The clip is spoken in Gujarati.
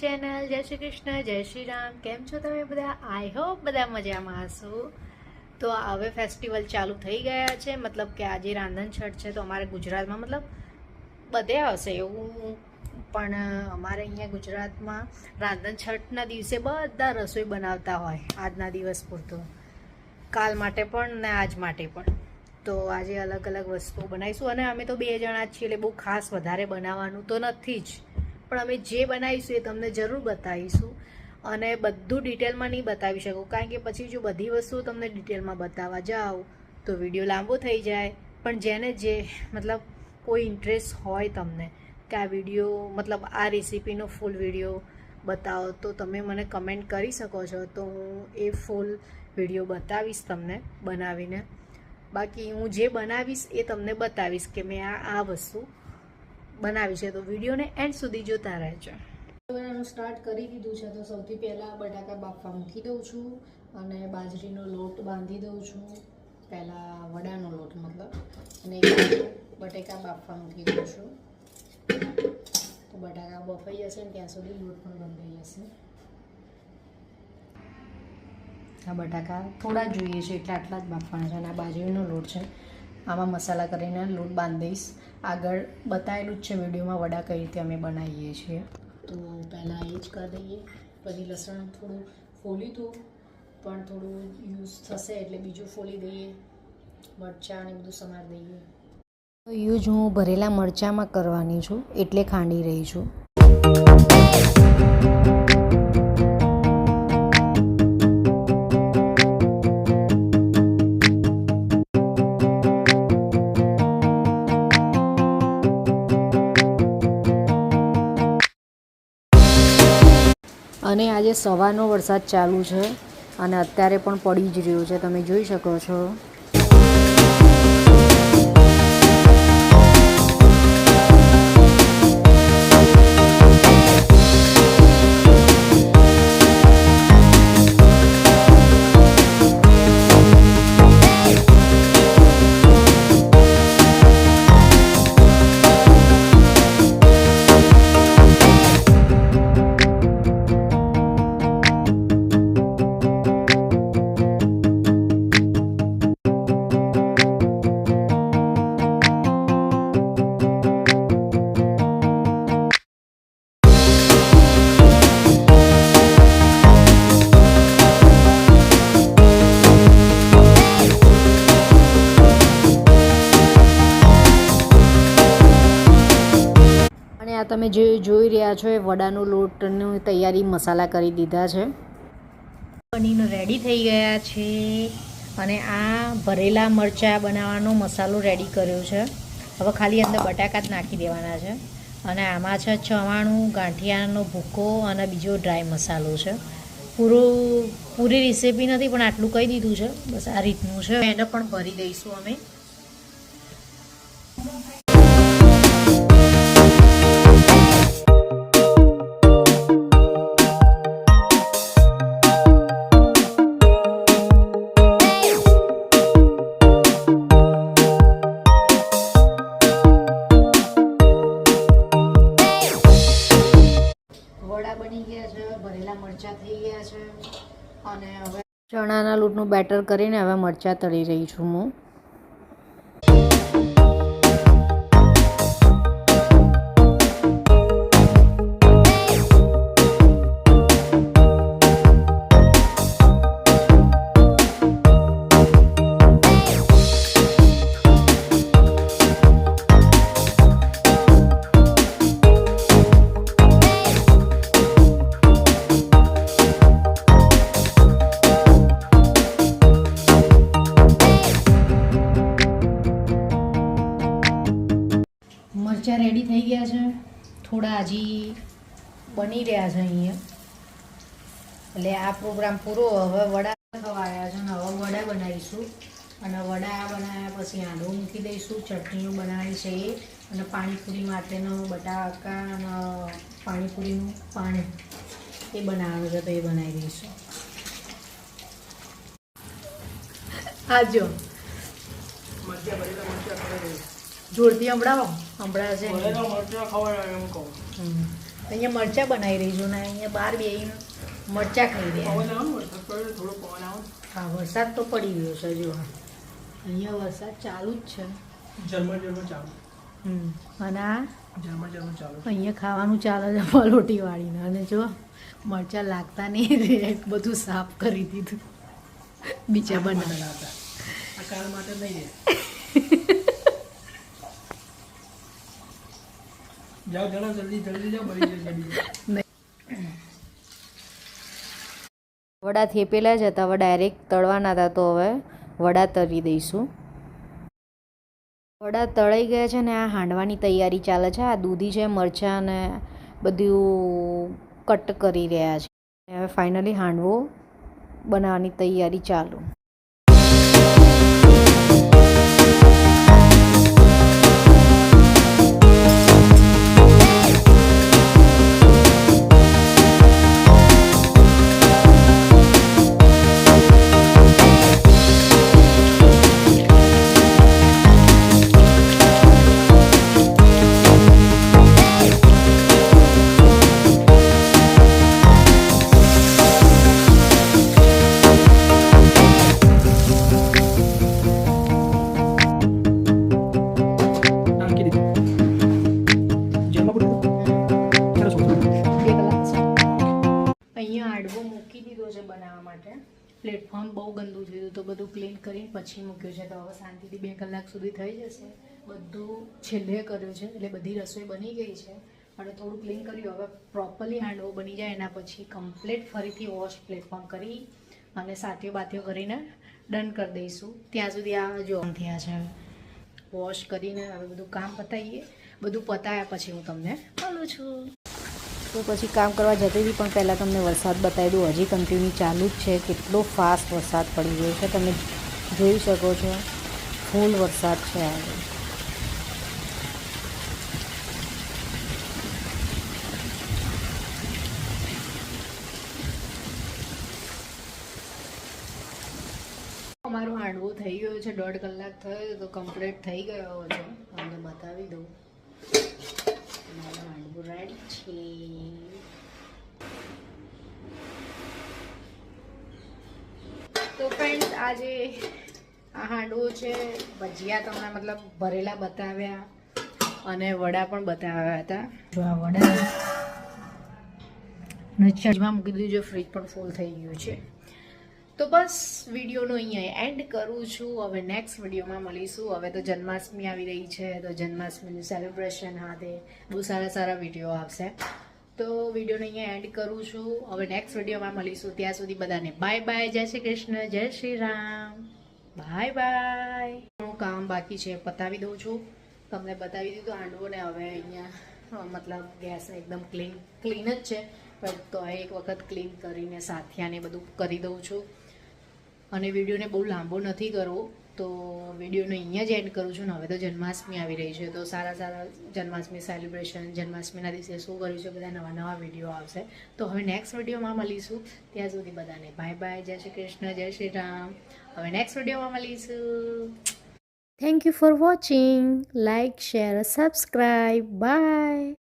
ચેનલ જય શ્રી કૃષ્ણ, જય શ્રી રામ. કેમ છો તમે બધા? આઈ હોપ બધા મજામાં હશો. તો હવે ફેસ્ટિવલ ચાલુ થઈ ગયા છે. મતલબ કે આજે રાંધણ છઠ છે, તો અમારે ગુજરાતમાં મતલબ બધે હશે એવું. પણ અમારે અહીંયા ગુજરાતમાં રાંધણ છઠના દિવસે બધા રસોઈ બનાવતા હોય, આજના દિવસ પૂરતો. કાલ માટે પણ ને આજ માટે પણ. તો આજે અલગ અલગ વસ્તુઓ બનાવીશું. અને અમે તો બે જણા જ છીએ, એટલે બહુ ખાસ વધારે બનાવવાનું તો નથી જ. પણ અમે જે બનાવીશું એ તમને જરૂર બતાવીશું. અને બધું ડિટેલમાં નહીં બતાવી શકું, કારણ કે પછી જો બધી વસ્તુઓ તમને ડિટેલમાં બતાવવા જાઓ, તો વીડિયો લાંબો થઈ જાય. પણ જેને જે, મતલબ કોઈ ઇન્ટરેસ્ટ હોય તમને, કે આ વીડિયો, મતલબ આ રેસીપીનો ફૂલ વીડિયો બતાવો, તો તમે મને કમેન્ટ કરી શકો છો, તો હું એ ફૂલ વીડિયો બતાવીશ તમને બનાવીને. બાકી હું જે બનાવીશ એ તમને બતાવીશ કે મેં આ આ વસ્તુ બનાવી છે. તો વિડીયોને એન્ડ સુધી જોતા રહેજો. બનાવવાનું સ્ટાર્ટ કરી દીધું છે. તો સૌથી પહેલાં બટાકા બાફવા મૂકી દઉં છું અને બાજરીનો લોટ બાંધી દઉં છું. પહેલાં વડાનો લોટ મતલબ. અને બટેકા બાફવા મૂકી દઉં છું. તો બટાકા બફાઈ જશે ને ત્યાં સુધી લોટ પણ બંધાઈ જશે. આ બટાકા થોડા જોઈએ છે. એટલે આટલા જ બાફવાના છે અને આ બાજરીનો લોટ છે. આમાં મસાલા કરીને લોટ બાંધીશ. આગળ બતાવેલું જ છે વિડીયોમાં વડા કઈ રીતે અમે બનાવીએ છીએ. તો પહેલાં એ જ કરી દઈએ. પછી લસણ થોડું ફોલી દો, પણ થોડું યુઝ થશે એટલે બીજું ફોલી દઈએ. મરચાં અને બધું સમારી દઈએ. યુઝ હું ભરેલા મરચાંમાં કરવાની છું, એટલે ખાંડી રહી છું. અને આજે સવારનો વરસાદ ચાલુ છે અને અત્યારે પણ પડી જ રહ્યો છે, તમે જોઈ શકો છો. તમે જે જોઈ રહ્યા છો એ વડાનો લોટની તૈયારી મસાલા કરી દીધા છે. પનીર રેડી થઈ ગયા છે અને આ ભરેલા મરચાં બનાવવાનો મસાલો રેડી કર્યો છે. હવે ખાલી અંદર બટાકા જ નાખી દેવાના છે અને આમાં છે ચવાણું ગાંઠિયાનો ભૂકો અને બીજો ડ્રાય મસાલો છે. પૂરો પૂરી રેસીપી નથી પણ આટલું કહી દીધું છે. બસ આ રીતનું છે. એને પણ ભરી દઈશું અમે. મરચાં થઈ ગયા છે. અને હવે ચણાના લોટનું બેટર કરીને હવે મરચાં તળી રહી છું હું. થોડા હજી બની રહ્યા છે અહીંયા. એટલે આ પ્રોગ્રામ પૂરો હવે વડા ખવાયા છે અને હવે વડા બનાવીશું. અને વડા બનાવ્યા પછી આંડો મૂકી દઈશું ચટણીઓ બનાવી છે એ. અને પાણીપુરી માટેનો બટાકા અને પાણીપુરીનું પાણી એ બનાવવાનું છે તો એ બનાવી દઈશું. આ જો હમણાં હમણાં મરચાં અહીંયા મરચાં બનાવી રહી છું ને અહીંયા બહાર બેહીને મરચાં ખાઈ રહ્યા. હા વરસાદ તો પડી ગયો છે જો. અહીંયા વરસાદ ચાલુ જ છે. જર્મન જર્મન ચાલુ. અને આ? અહીંયા ખાવાનું ચાલે છે પલોટી વાળીને અને જો મરચાં લાગતા નહીં રે બધું સાફ કરી દીધું. બીજા બના બનાવતા. આ કાર માટે નહીં જાઓ જણા જલ્દી જલ્દી જાઓ બળી જશે વડા થેપેલા જ હતા, હવે ડાયરેક્ટ તળવાના હતા, તો હવે વડા તળી દઈશું. વડા તળાઈ ગયા છે ને, આ હાંડવાની તૈયારી ચાલે છે, આ દૂધી છે, મરચાં અને બધું કટ કરી રહ્યા છે. હવે ફાઇનલી હાંડવો બનાવવાની તૈયારી ચાલુ. પ્લેટફોર્મ બહુ ગંદુ થયું તો બધું ક્લીન કરીને પછી મૂક્યું છે. તો હવે શાંતિથી બે કલાક સુધી થઈ જશે. બધું છેલ્લે કર્યું છે, એટલે બધી રસોઈ બની ગઈ છે. અને થોડું ક્લીન કર્યું, હવે પ્રોપરલી હાંડવો બની જાય, એના પછી કમ્પ્લીટ ફરીથી વોશ પ્લેટફોર્મ કરી અને સાથીઓ બાથીઓ કરીને ડન કરી દઈશું. ત્યાં સુધી આ જો થયા છે. વોશ કરીને હવે બધું કામ પતાવીએ. બધું પતાવ્યા પછી હું તમને મળું છું. તો પછી કામ કરવા જતી હતી, પણ પહેલાં તમને વરસાદ બતાવી દઉં. હજી કન્ટિન્યુ ચાલુ જ છે. કેટલો ફાસ્ટ વરસાદ પડી ગયો છે. તમે જોઈ શકો છો. ફૂલ વરસાદ છે આજે અમારો હાંડવો થઈ ગયો છે. દોઢ કલાક થયો તો કમ્પ્લીટ થઈ ગયો છે. તમને બતાવી દઉં. મારો હાંડવો રેડી છે તો ફ્રેન્ડ્સ આજે આ હાંડવો છે. ભજીયા તમને મતલબ ભરેલા બતાવ્યા અને વડા પણ બતાવ્યા હતા. જો આ વડા. ચજમાં મૂકી દીધું, જો ફ્રીજ પણ ફૂલ થઈ ગયું છે. તો બસ વિડીયોનો અહીંયા એન્ડ કરું છું. હવે નેક્સ્ટ વિડીયોમાં મળીશું. હવે તો જન્માષ્ટમી આવી રહી છે, તો જન્માષ્ટમીનું સેલિબ્રેશન હાથે બહુ સારા સારા વીડિયો આવશે. તો વિડીયોને અહીંયા એન્ડ કરું છું. હવે નેક્સ્ટ વિડીયોમાં મળીશું. ત્યાં સુધી બધાને બાય બાય જય શ્રી કૃષ્ણ. જય શ્રી રામ. બાય બાય હું કામ બાકી છે, પતાવી દઉં છું. તમને બતાવી દીધું હાંડવો ને હવે અહીંયા મતલબ ગેસ એકદમ ક્લીન ક્લીન જ છે. પણ તો એક વખત ક્લીન કરીને સાથિયાને બધું કરી દઉં છું. અને વિડીયોને બહુ લાંબો નથી કરવો, તો વિડીયોને અહીંયા જ એન્ડ કરું છું ને હવે તો જન્માષ્ટમી આવી રહી છે, તો સારા સારા જન્માષ્ટમી સેલિબ્રેશન જન્માષ્ટમીના દિવસે શું કર્યું છે, બધા નવા નવા વીડિયો આવશે. તો હવે નેક્સ્ટ વિડીયોમાં મળીશું. ત્યાં સુધી બધાને બાય બાય જય શ્રી કૃષ્ણ, જય શ્રી રામ. હવે નેક્સ્ટ વિડીયોમાં મળીશું. Thank you for watching like share subscribe bye